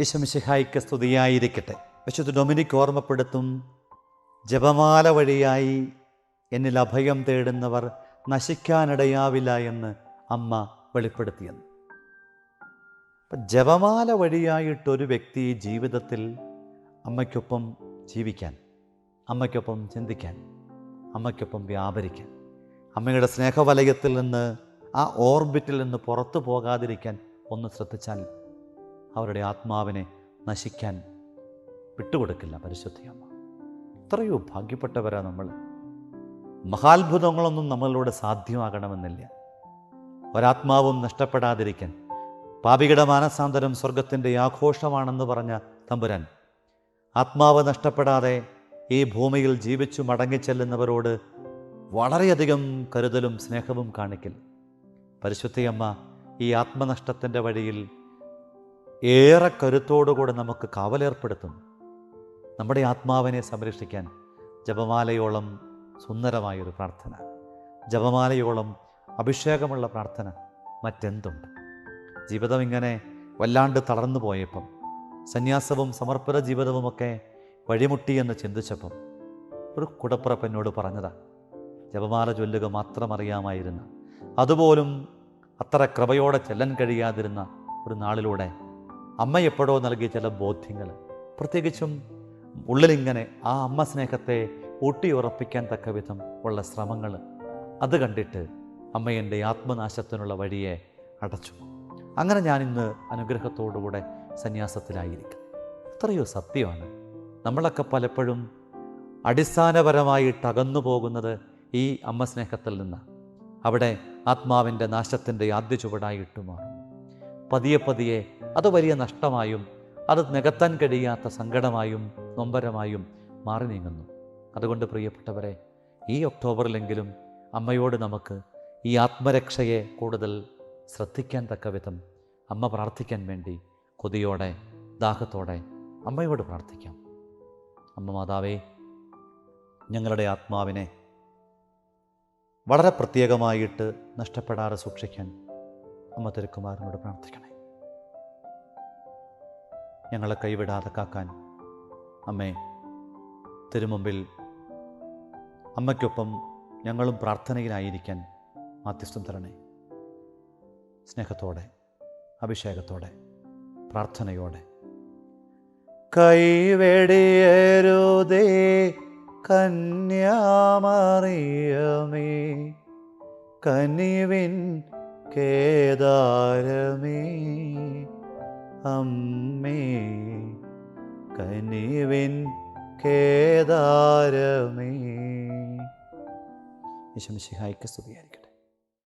യശമിശിഹായിക്ക് സ്തുതിയായിരിക്കട്ടെ. വിശുദ്ധ ഡൊമിനിക് ഓർമ്മപ്പെടുത്തും. ജപമാല വഴിയായി എന്നിൽ അഭയം തേടുന്നവർ നശിക്കാനിടയാവില്ല എന്ന് അമ്മ വെളിപ്പെടുത്തിയെന്ന്. ജപമാല വഴിയായിട്ടൊരു വ്യക്തി ജീവിതത്തിൽ അമ്മയ്ക്കൊപ്പം ജീവിക്കാൻ അമ്മയ്ക്കൊപ്പം ചിന്തിക്കാൻ അമ്മയ്ക്കൊപ്പം വ്യാപരിക്കാൻ അമ്മയുടെ സ്നേഹവലയത്തിൽ നിന്ന് ആ ഓർബിറ്റിൽ നിന്ന് പുറത്തു പോകാതിരിക്കാൻ ഒന്ന് ശ്രദ്ധിച്ചാൽ അവരുടെ ആത്മാവിനെ നശിക്കാൻ വിട്ടുകൊടുക്കില്ല പരിശുദ്ധിയമ്മ എത്രയോ ഭാഗ്യപ്പെട്ടവരാ നമ്മൾ. മഹാത്ഭുതങ്ങളൊന്നും നമ്മളിലൂടെ സാധ്യമാകണമെന്നില്ല. ഒരാത്മാവും നഷ്ടപ്പെടാതിരിക്കാൻ പാപികളുടെ മാനസാന്തരം സ്വർഗത്തിന്റെ ആഘോഷമാണെന്ന് പറഞ്ഞ തമ്പുരാൻ ആത്മാവ് നഷ്ടപ്പെടാതെ ഈ ഭൂമിയിൽ ജീവിച്ചു മടങ്ങിച്ചെല്ലുന്നവരോട് വളരെയധികം കരുതലും സ്നേഹവും കാണിക്കൽ. പരിശുദ്ധിയമ്മ ഈ ആത്മനഷ്ടത്തിന്റെ വഴിയിൽ ഏറെ കരുത്തോടുകൂടെ നമുക്ക് കാവലേർപ്പെടുത്തുന്നു. നമ്മുടെ ആത്മാവിനെ സംരക്ഷിക്കാൻ ജപമാലയോളം സുന്ദരമായൊരു പ്രാർത്ഥന. ജപമാലയോളം അഭിഷേകമുള്ള പ്രാർത്ഥന മറ്റെന്തുണ്ട്? ജീവിതം ഇങ്ങനെ വല്ലാണ്ട് തളർന്നു പോയപ്പം സന്യാസവും സമർപ്പിത ജീവിതവുമൊക്കെ വഴിമുട്ടിയെന്ന് ചിന്തിച്ചപ്പം ഒരു കുടപ്പുറപ്പ് എന്നോട് പറഞ്ഞതാ ജപമാല ചൊല്ലുക മാത്രം അറിയാമായിരുന്ന അതുപോലും അത്ര കൃപയോടെ ചെല്ലാൻ കഴിയാതിരുന്ന ഒരു നാളിലൂടെ അമ്മ എപ്പോഴോ നൽകിയ ചില ബോധ്യങ്ങൾ. പ്രത്യേകിച്ചും ഉള്ളിലിങ്ങനെ ആ അമ്മ സ്നേഹത്തെ ഊട്ടിയുറപ്പിക്കാൻ തക്ക വിധം ഉള്ള ശ്രമങ്ങൾ. അത് കണ്ടിട്ട് അമ്മ എന്റെ ആത്മനാശത്തിനുള്ള വഴിയെ അടച്ചു. അങ്ങനെ ഞാൻ ഇന്ന് അനുഗ്രഹത്തോടുകൂടെ സന്യാസത്തിലായിരിക്കും എത്രയോ സത്യമാണ്. നമ്മളൊക്കെ പലപ്പോഴും അടിസ്ഥാനപരമായിട്ട് അകന്നു പോകുന്നത് ഈ അമ്മ സ്നേഹത്തിൽ നിന്ന് അവിടെ ആത്മാവിന്റെ നാശത്തിന്റെ ആദ്യ ചുവടായിട്ട് മാറുന്നു പതിയെ പതിയെ അത് വലിയ നഷ്ടമായും അത് നികത്താൻ കഴിയാത്ത സങ്കടമായും നൊമ്പരമായും മാറി നീങ്ങുന്നു. അതുകൊണ്ട് പ്രിയപ്പെട്ടവരെ ഈ ഒക്ടോബറിലെങ്കിലും അമ്മയോട് നമുക്ക് ഈ ആത്മരക്ഷയെ കൂടുതൽ ശ്രദ്ധിക്കാൻ തക്ക വിധം അമ്മ പ്രാർത്ഥിക്കാൻ വേണ്ടി കൊതിയോടെ ദാഹത്തോടെ അമ്മയോട് പ്രാർത്ഥിക്കാം. അമ്മ മാതാവേ ഞങ്ങളുടെ ആത്മാവിനെ വളരെ പ്രത്യേകമായിട്ട് നഷ്ടപ്പെടാതെ സൂക്ഷിക്കാൻ അമ്മ തിരുക്കുമാരനോട് പ്രാർത്ഥിക്കണേ ഞങ്ങളെ കൈവിടാതെ കാക്കാൻ അമ്മേ തിരുമുമ്പിൽ അമ്മയ്ക്കൊപ്പം ഞങ്ങളും പ്രാർത്ഥനയിലായിരിക്കാൻ മാധ്യസ്ഥം തരണേ. സ്നേഹത്തോടെ അഭിഷേകത്തോടെ പ്രാർത്ഥനയോടെ. കൈവെടിയരുതേ കന്യാമറിയമേ കനിവിൻ കേദാരമേ അമ്മേ കനിവിൻ കേദാരമേ യശംശിഹായിക്ക് സ്തുതിയായിരിക്കും